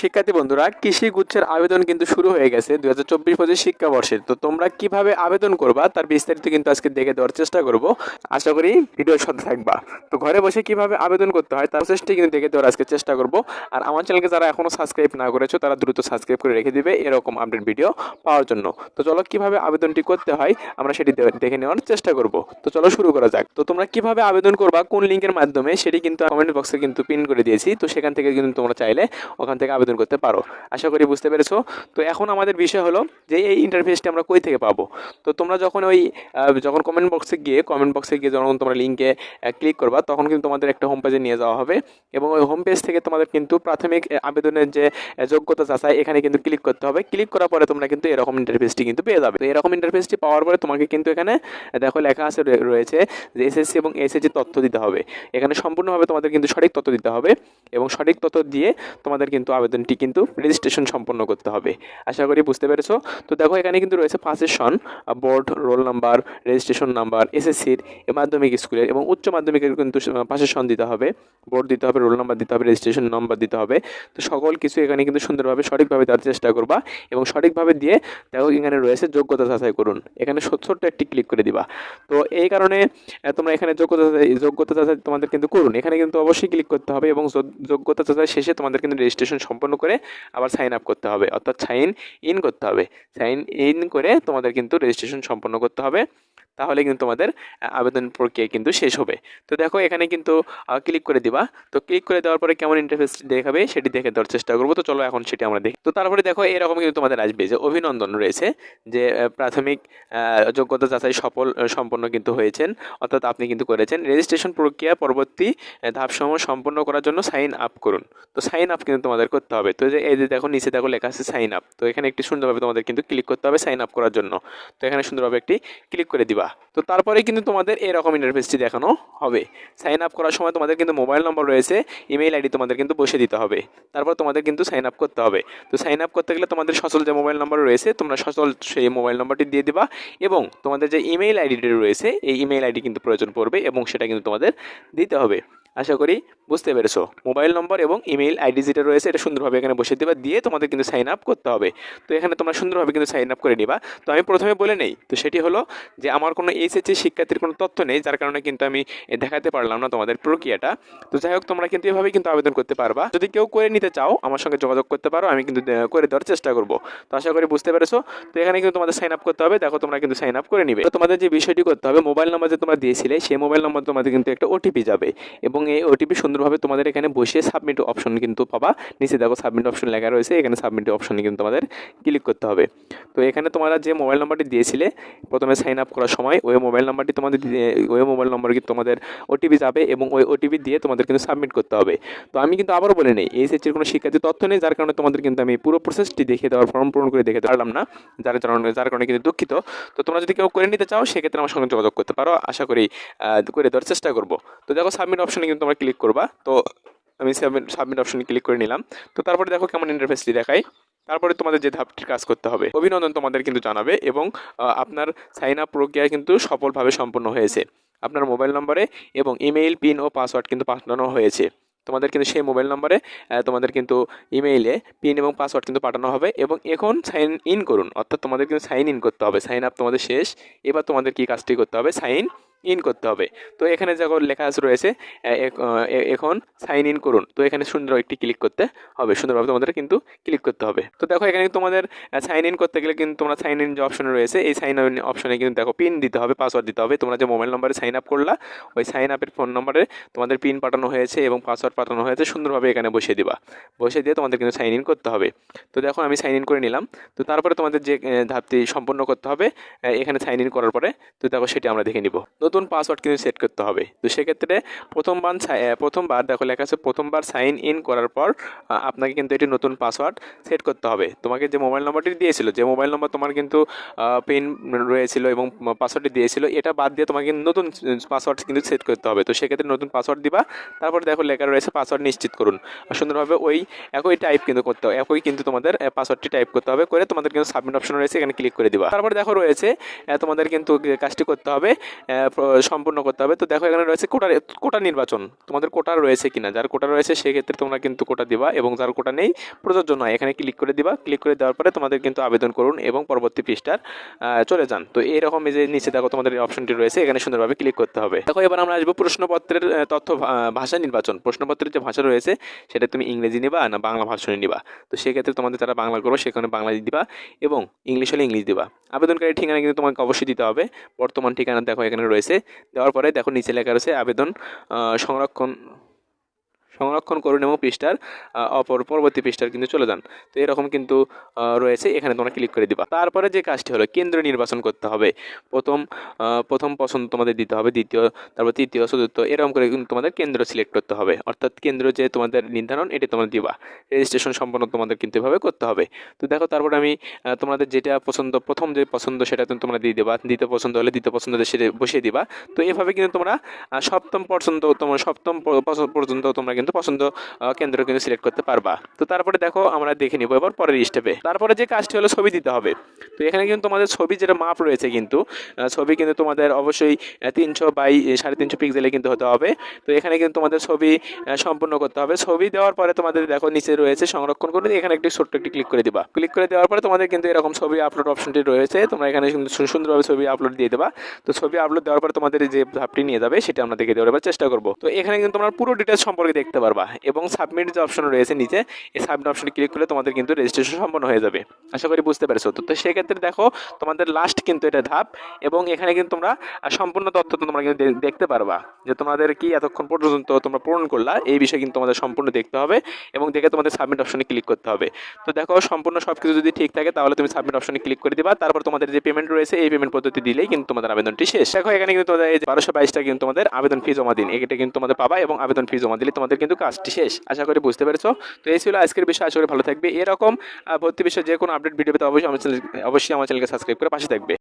শিক্ষার্থী বন্ধুরা, কৃষি গুচ্ছের আবেদন কিন্তু শুরু হয়ে গেছে দুই হাজার চব্বিশ পঁচিশ শিক্ষাবর্ষে। তো তোমরা কীভাবে আবেদন করবা, তার বিস্তারিত কিন্তু আজকে দেখে দেওয়ার চেষ্টা করব। আশা করি ভিডিওর সাথে থাকবা। তো ঘরে বসে কীভাবে আবেদন করতে হয়, তার প্রসেসটি কিন্তু দেখে দেওয়ার আজকে চেষ্টা করব। আর আমার চ্যানেলকে যারা এখনও সাবস্ক্রাইব না করেছ, তারা দ্রুত সাবস্ক্রাইব করে রেখে দিবে এরকম আপডেট ভিডিও পাওয়ার জন্য। তো চলো কীভাবে আবেদনটি করতে হয়, আমরা সেটি দেখে নেওয়ার চেষ্টা করব। তো চলো শুরু করা যাক। তো তোমরা কীভাবে আবেদন করবা, কোন লিঙ্কের মাধ্যমে, সেটি কিন্তু কমেন্ট বক্সে কিন্তু পিন করে দিয়েছি। তো সেখান থেকে কিন্তু তোমরা চাইলে ওখান থেকে আবেদন করতে পারো। আশা করি বুঝতে পেরেছ? তো এখন আমাদের বিষয় হলো যে এই ইন্টারফেসটি আমরা কই থেকে পাবো? তো তোমরা যখন ওই যখন কমেন্ট বক্সে গিয়ে কমেন্ট বক্সে গিয়ে যখন তোমরা লিঙ্কে ক্লিক করবা, তখন কিন্তু তোমাদের একটা হোম পেজে নিয়ে যাওয়া হবে। এবং ওই হোম পেজ থেকে তোমাদের কিন্তু প্রাথমিক আবেদনের যে যোগ্যতা যাচাই, এখানে কিন্তু ক্লিক করতে হবে। ক্লিক করার পরে তোমরা কিন্তু এরকম ইন্টারফেসটি কিন্তু পেয়ে যাবে। তো এরকম ইন্টারফেসটি পাওয়ার পরে তোমাকে কিন্তু এখানে, দেখো লেখা আছে রয়ে- রয়েছে যে এসএসসি এবং এসএসসি তথ্য দিতে হবে। এখানে সম্পূর্ণভাবে তোমাদের কিন্তু সঠিক তথ্য দিতে হবে। এবং সঠিক তথ্য দিয়ে তোমাদের কিন্তু আবেদনটি কিন্তু রেজিস্ট্রেশন সম্পন্ন করতে হবে। আশা করি বুঝতে পেরেছ? তো দেখো, এখানে কিন্তু রয়েছে পাঁচের সন board roll number registration number এসএসসির মাধ্যমিক স্কুলের এবং উচ্চ মাধ্যমিকের কিন্তু পাশের সন দিতে হবে। বোর্ড দিতে হবে রোল নাম্বার দিতে হবে রেজিস্ট্রেশন নাম্বার দিতে হবে। তো সকল কিছু এখানে কিন্তু সুন্দরভাবে, সঠিকভাবে দেওয়ার চেষ্টা করবা এবং সঠিকভাবে দিয়ে দেখো, এখানে রয়েছে যোগ্যতা যাচাই করুন। এখানে ছোট্ট একটি ক্লিক করে দিবা। তো এই কারণে তোমরা এখানে যোগ্যতা যোগ্যতা যাচাই তোমাদের কিন্তু করুন। এখানে কিন্তু অবশ্যই ক্লিক করতে হবে এবং যোগ- যোগ্যতা যাচাই শেষে তোমাদের কিন্তু রেজিস্ট্রেশন সম্পন্ন করে আবার সাইন আপ করতে হবে। অর্থাৎ সাইন ইন করতে হবে। সাইন ইন করে তোমাদের কিন্তু রেজিস্ট্রেশন সম্পন্ন করতে হবে। তাহলে কিন্তু তোমাদের আবেদন প্রক্রিয়া কিন্তু শেষ হবে। তো দেখো এখানে কিন্তু ক্লিক করে দিবা। তো ক্লিক করে দেওয়ার পরে কেমন ইন্টারফেস দেখাবে সেটি দেখে দেওয়ার চেষ্টা করব। তো চলো এখন সেটি আমরা দেখি। তো তারপরে দেখো এরকম কিন্তু তোমাদের আসবে যে অভিনন্দন রয়েছে, যে প্রাথমিক যোগ্যতা যাচাই সফল সম্পন্ন কিন্তু হয়েছেন। অর্থাৎ আপনি কিন্তু করেছেন। রেজিস্ট্রেশন প্রক্রিয়া পরবর্তী ধাপসমূহ সম্পন্ন করার জন্য সাইন আপ করুন। তো সাইন আপ কিন্তু তোমাদের করতে হবে। তো এই যে দেখো নিচে দেখো লেখা আছে সাইন আপ তো এখানে একটি সুন্দরভাবে তোমাদের কিন্তু ক্লিক করতে হবে সাইন আপ করার জন্য। তো এখানে সুন্দরভাবে একটি ক্লিক করে দিবা। তো তারপরে কিন্তু তোমাদের এরকম ইন্টারফেসটি দেখানো হবে। সাইন আপ করার সময় তোমাদের কিন্তু মোবাইল নম্বর রয়েছে ইমেইল আইডি তোমাদের কিন্তু বসে দিতে হবে। তারপর তোমাদের কিন্তু সাইন আপ করতে হবে। তো সাইন আপ করতে গেলে তোমাদের সচল যে মোবাইল নম্বর রয়েছে, তোমরা সচল সেই মোবাইল নম্বরটি দিয়ে দিবা এবং তোমাদের যে ইমেইল আইডিটি রয়েছে, এই ইমেইল আইডি কিন্তু প্রয়োজন পড়বে এবং সেটা কিন্তু তোমাদের দিতে হবে। আশা করি বুঝতে পেরেছ। মোবাইল নম্বর এবং ইমেইল আইডি যেটা রয়েছে, এটা সুন্দরভাবে এখানে বসে দেবা, দিয়ে তোমাদের কিন্তু সাইন আপ করতে হবে। তো এখানে তোমরা সুন্দরভাবে কিন্তু সাইন আপ করে নিবা। তো আমি প্রথমে বলে নেই, তো সেটি হলো যে আমার কোনো এইচএসসি শিক্ষার্থীর কোনো তথ্য নেই, যার কারণে কিন্তু আমি দেখাতে পারলাম না তোমাদের প্রক্রিয়াটা। তো যাই হোক, তোমরা কিন্তু এভাবে কিন্তু আবেদন করতে পারবা। যদি কেউ করে নিতে চাও, আমার সঙ্গে যোগাযোগ করতে পারো, আমি কিন্তু করে দেওয়ার চেষ্টা করব। তো আশা করি বুঝতে পেরেছ। তো এখানে কিন্তু তোমাদের সাইন আপ করতে হবে, দেখো তোমরা কিন্তু সাইন আপ করে নিবে। তো তোমাদের যে বিষয়টি করতে হবে, মোবাইল নম্বর যে তোমরা দিয়েছিলে, সেই মোবাইল নম্বর তোমাদের কিন্তু একটা ওটিপি যাবে। এবং এই ওটিপি সুন্দরভাবে তোমাদের এখানে বসিয়ে সাবমিট অপশন কিন্তু পাবা। নিচে দেখো সাবমিট অপশন লেখা রয়েছে, এখানে সাবমিট অপশনে কিন্তু তোমাদের ক্লিক করতে হবে। তো এখানে তোমরা যে মোবাইল নাম্বারটি দিয়েছিলে, প্রথমে সাইন আপ করার সময় ওই মোবাইল নাম্বারটি তোমাদের ওই মোবাইল নাম্বার কিন্তু তোমাদের ওটিপি যাবে এবং ওই ওটিপি দিয়ে তোমাদের কিন্তু সাবমিট করতে হবে। তো আমি কিন্তু আবারও বলে নেই এইচএসসির কোনো শিক্ষার্থী তথ্য নেই, যার কারণে তোমাদের কিন্তু আমি পুরো প্রসেসটি দেখে দেওয়ার ফর্ম পূরণ করে দেখে পারলাম না, যার কারণে যার কারণে কিন্তু দুঃখিত। তো তোমরা যদি কেউ করে নিতে চাও, সেক্ষেত্রে আমার সঙ্গে যোগাযোগ করতে পারো। আশা করি করে দেওয়ার চেষ্টা করব। তো দেখো সাবমিট অপশনে কিন্তু তোমরা ক্লিক করবা। তো আমি সাবমিট সাবমিট অপশনে ক্লিক করে নিলাম। তো তারপরে দেখো কেমন ইন্টারফেসটি দেখায় তারপরে তোমাদের যে ধাপটির কাজ করতে হবে, অভিনন্দন তোমাদের কিন্তু জানাবে এবং আপনার সাইন আপ প্রক্রিয়া কিন্তু সফলভাবে সম্পন্ন হয়েছে। আপনার মোবাইল নম্বরে এবং ইমেইল পিন ও পাসওয়ার্ড কিন্তু পাঠানো হয়েছে। তোমাদের কিন্তু সেই মোবাইল নম্বরে তোমাদের কিন্তু ইমেইলে পিন এবং পাসওয়ার্ড কিন্তু পাঠানো হবে এবং এখন সাইন ইন করুন। অর্থাৎ তোমাদের কিন্তু সাইন ইন করতে হবে। সাইন আপ তোমাদের শেষ। এবার তোমাদের কি কাজটি করতে হবে? সাইন ইন করতে হবে। তো এখানে যখন লেখা আছে রয়েছে এখন সাইন ইন করুন। তো এখানে সুন্দর একটি ক্লিক করতে হবে। সুন্দরভাবে তোমাদের কিন্তু ক্লিক করতে হবে। তো দেখো এখানে তোমাদের সাইন ইন করতে গেলে কিন্তু তোমরা সাইন ইন যে অপশন রয়েছে, এই সাইন ইন অপশনে কিন্তু দেখো পিন দিতে হবে পাসওয়ার্ড দিতে হবে। তোমরা যে মোবাইল নম্বরে সাইন আপ করলা, ওই সাইন আপের ফোন নম্বরে তোমাদের পিন পাঠানো হয়েছে এবং পাসওয়ার্ড পাঠানো হয়েছে। সুন্দরভাবে এখানে বসিয়ে দিবা। বসিয়ে দিয়ে তোমাদের কিন্তু সাইন ইন করতে হবে। তো দেখো আমি সাইন ইন করে নিলাম। তো তারপরে তোমাদের যে ধাপটি সম্পন্ন করতে হবে এখানে সাইন ইন করার পরে, তো দেখো সেটি আমরা দেখে নিব। নতুন পাসওয়ার্ড কিন্তু সেট করতে হবে। তো সেক্ষেত্রে প্রথমবার প্রথমবার দেখো লেখা আছে, প্রথমবার সাইন ইন করার পর আপনাকে কিন্তু এটি নতুন পাসওয়ার্ড সেট করতে হবে। তোমাকে যে মোবাইল নম্বরটি দিয়েছিল, যে মোবাইল নম্বর তোমার কিন্তু পিন রয়েছিল এবং পাসওয়ার্ডটি দিয়েছিল, এটা বাদ দিয়ে তোমাকে নতুন পাসওয়ার্ড কিন্তু সেট করতে হবে। তো সেক্ষেত্রে নতুন পাসওয়ার্ড দিবা, তারপর দেখো লেখা রয়েছে পাসওয়ার্ড নিশ্চিত করুন। সুন্দরভাবে ওই একই টাইপ কিন্তু করতে হবে, একই কিন্তু তোমাদের পাসওয়ার্ডটি টাইপ করতে হবে, করে তোমাদের কিন্তু সাবমিট অপশন রয়েছে, এখানে ক্লিক করে দিবা। তারপর দেখো রয়েছে তোমাদের কিন্তু কাজটি করতে হবে সম্পূর্ণ করতে হবে। তো দেখো এখানে রয়েছে কোটা কোটা নির্বাচন। তোমাদের কোটা রয়েছে কিনা? যার কোটা রয়েছে সেক্ষেত্রে তোমরা কিন্তু কোটা দিবা এবং যার কোটা নেই, প্রযোজ্য নয়। এখানে ক্লিক করে দিবা। ক্লিক করে দেওয়ার পরে তোমাদের কিন্তু আবেদন করুন এবং পরবর্তী পৃষ্ঠার চলে যান। তো এইরকম এই যে নিচে দেখো তোমাদের অপশনটি রয়েছে, এখানে সুন্দরভাবে ক্লিক করতে হবে। দেখো এবার আমরা আসব প্রশ্নপত্রের তথ্য ভাষা নির্বাচন। প্রশ্নপত্রের যে ভাষা রয়েছে, সেটা তুমি ইংরেজি নিবা না বাংলা ভাষণে নিবা? তো সেক্ষেত্রে তোমাদের যারা বাংলা করো সেখানে বাংলা দিবা এবং ইংলিশ হলে ইংলিশ দিবা। আবেদনকারী ঠিকানা কিন্তু তোমাকে অবশ্যই দিতে হবে। বর্তমান ঠিকানা দেখো এখানে রয়েছে। দেওয়ার পরে দেখো নিচে লেখা রয়েছে আবেদন সংরক্ষণ সংরক্ষণ করুন এবং পৃষ্ঠার অপর পরবর্তী পৃষ্ঠার কিন্তু চলে যান। তো এরকম কিন্তু রয়েছে। এখানে তোমরা ক্লিক করে দিবা। তারপরে যে কাজটি হলো কেন্দ্র নির্বাচন করতে হবে। প্রথম প্রথম পছন্দ তোমাদের দিতে হবে, দ্বিতীয়, তারপর তৃতীয়, চতুর্থ, এরকম করে কিন্তু তোমাদের কেন্দ্র সিলেক্ট করতে হবে। অর্থাৎ কেন্দ্র যে তোমাদের নির্ধারণ, এটি তোমরা দিবা। রেজিস্ট্রেশন সম্পন্ন তোমাদের কিন্তু এভাবে করতে হবে। তো দেখো, তারপর আমি তোমাদের যেটা পছন্দ, প্রথম যে পছন্দ, সেটা কিন্তু তোমরা দিয়ে দেবা। দ্বিতীয় পছন্দ হলে দ্বিতীয় পছন্দ সেটা বসিয়ে দিবা। তো এভাবে কিন্তু তোমরা সপ্তম পছন্দ তোমার, সপ্তম পর্যন্ত তোমরা কিন্তু পছন্দ কেন্দ্র কিন্তু সিলেক্ট করতে পারবা। তো তারপরে দেখো আমরা দেখে নিবো এবার পরের স্টেপে তারপরে যে কাজটি হলো ছবি দিতে হবে। তো এখানে কিন্তু তোমাদের ছবি যেটা মাপ রয়েছে কিন্তু ছবি কিন্তু তোমাদের অবশ্যই তিনশো বাই সাড়ে তিনশো পিক্সেলে কিন্তু হতে হবে। তো এখানে কিন্তু তোমাদের ছবি সম্পূর্ণ করতে হবে। ছবি দেওয়ার পরে তোমাদের দেখো নিচে রয়েছে সংরক্ষণ করে এখানে একটি ছোট্ট একটি ক্লিক করে দিবা। ক্লিক করে দেওয়ার পরে তোমাদের কিন্তু এরকম ছবি আপলোড অপশনটি রয়েছে। তোমরা এখানে সুন্দরভাবে ছবি আপলোড দিয়ে দেবা। তো ছবি আপলোড দেওয়ার পরে তোমাদের যে ধাপটি নিয়ে যাবে সেটা আমরা দেখে দেওয়ার চেষ্টা করব। তো এখানে কিন্তু তোমরা পুরো ডিটেলস সম্পর্কে দেখতে পারবা। এবং সাবমিট যে অপশন রয়েছে নিচে, এই সাবমিট অপশনে ক্লিক করলে তোমাদের কিন্তু রেজিস্ট্রেশন সম্পন্ন হয়ে যাবে। আশা করি বুঝতে পেরেছ। তো তো সেক্ষেত্রে দেখো, তোমাদের লাস্ট কিন্তু এটা ধাপ, এবং এখানে কিন্তু তোমরা সম্পূর্ণ তথ্য তোমরা কিন্তু দেখতে পারবা যে তোমাদের কি এতক্ষণ পর্যন্ত তোমরা পূরণ করলা, এই বিষয়ে কিন্তু তোমাদের সম্পূর্ণ দেখতে হবে, এবং দেখে তোমাদের সাবমিট অপশনে ক্লিক করতে হবে। তো দেখো, সম্পূর্ণ সব কিছু যদি ঠিক থাকে, তাহলে তুমি সাবমিট অপশনে ক্লিক করে দিবা। তারপর তোমাদের যে পেমেন্ট রয়েছে, এই পেমেন্ট পদ্ধতি দিলেই কিন্তু তোমাদের আবেদনটি শেষ। দেখো, এখানে কিন্তু তোমাদের এই বারোশো বাইশটা কিন্তু তোমাদের আবেদন ফি জমা দিন। এটা কিন্তু তোমাদের পাবা, এবং আবেদন ফি জমা দিলে তোমাদের কিন্তু কাজটি শেষ। আশা করি বুঝতে পেরেছ? তো এই ছিল আজকের বিষয়। আশা করি ভালো থাকবে। এরকম ভর্তি বিষয়ে যে কোনো আপডেট ভিডিও পেতে অবশ্যই আমার চ্যানেল অবশ্যই আমার চ্যানেলকে সাবস্ক্রাইব করে পাশে থাকবে।